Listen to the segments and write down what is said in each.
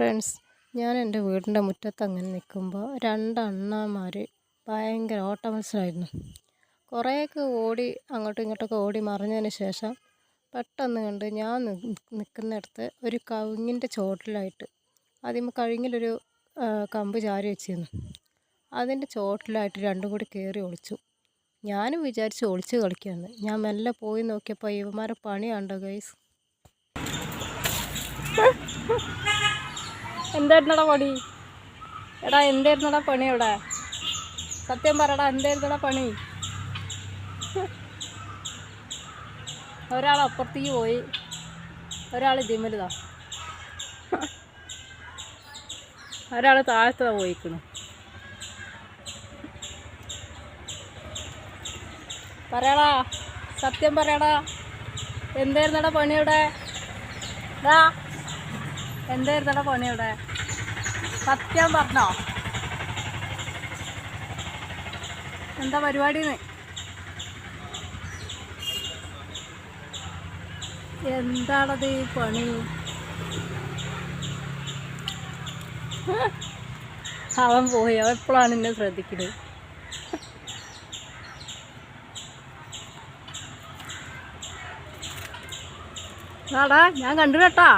Friends ഞാൻ എന്റെ വീടിന്റെ മുറ്റത്ത് അങ്ങനെ നിൽക്കുമ്പോൾ രണ്ട് അണ്ണാമാർ ഭയങ്കര ഓട്ട മത്സരമായിരുന്നു കുറേയൊക്കെ ഓടി അങ്ങോട്ടും ഇങ്ങോട്ടൊക്കെ ഓടി മറിഞ്ഞതിന് ശേഷം പെട്ടെന്ന് കണ്ട് ഞാൻ നിൽക്കുന്നിടത്ത് ഒരു കവുങ്ങിന്റെ ചോട്ടിലായിട്ട് ആദ്യം കഴുങ്ങിലൊരു കമ്പ് ചാരി വെച്ചിരുന്നു. അതിന്റെ ചോട്ടിലായിട്ട് രണ്ടും കൂടി കയറി ഒളിച്ചു. ഞാനും വിചാരിച്ച് ഒളിച്ച് കളിക്കാമെന്ന് ഞാൻ മെല്ലെ പോയി നോക്കിയപ്പോൾ ഇവന്മാരെ പണി കണ്ടോ ഗൈസ് എന്തായിരുന്നടാ പണി? എടാ എന്തായിരുന്നടാ പണി അവിടെ? സത്യം പറയടാ എന്തായിരുന്നടാ പണി? ഒരാൾ അപ്പുറത്തേക്ക് പോയി. ഒരാൾ ഇതിമലുതാ ഒരാൾ താഴത്തതാ പോയിക്കണു. പറയടാ സത്യം പറയടാ എന്തായിരുന്നടാ പണി ഇതാ എന്തായിരുന്നടാ പണി അവിടെ? സത്യം പറഞ്ഞോ? എന്താ പരിപാടിന്ന്? എന്താണത് ഈ പണി? അവൻ പോയി. അവൻ എപ്പോഴാണ് എന്നെ ശ്രദ്ധിക്കുന്നത് ഞാൻ കണ്ടു കേട്ടാ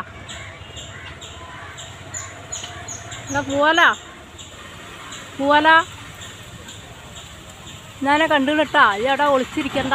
എന്നാ പോവാലാ? പോവാലാ? ഞാനെ കണ്ടു കേട്ടാ ഈ അവിടെ ഒളിച്ചിരിക്കണ്ട.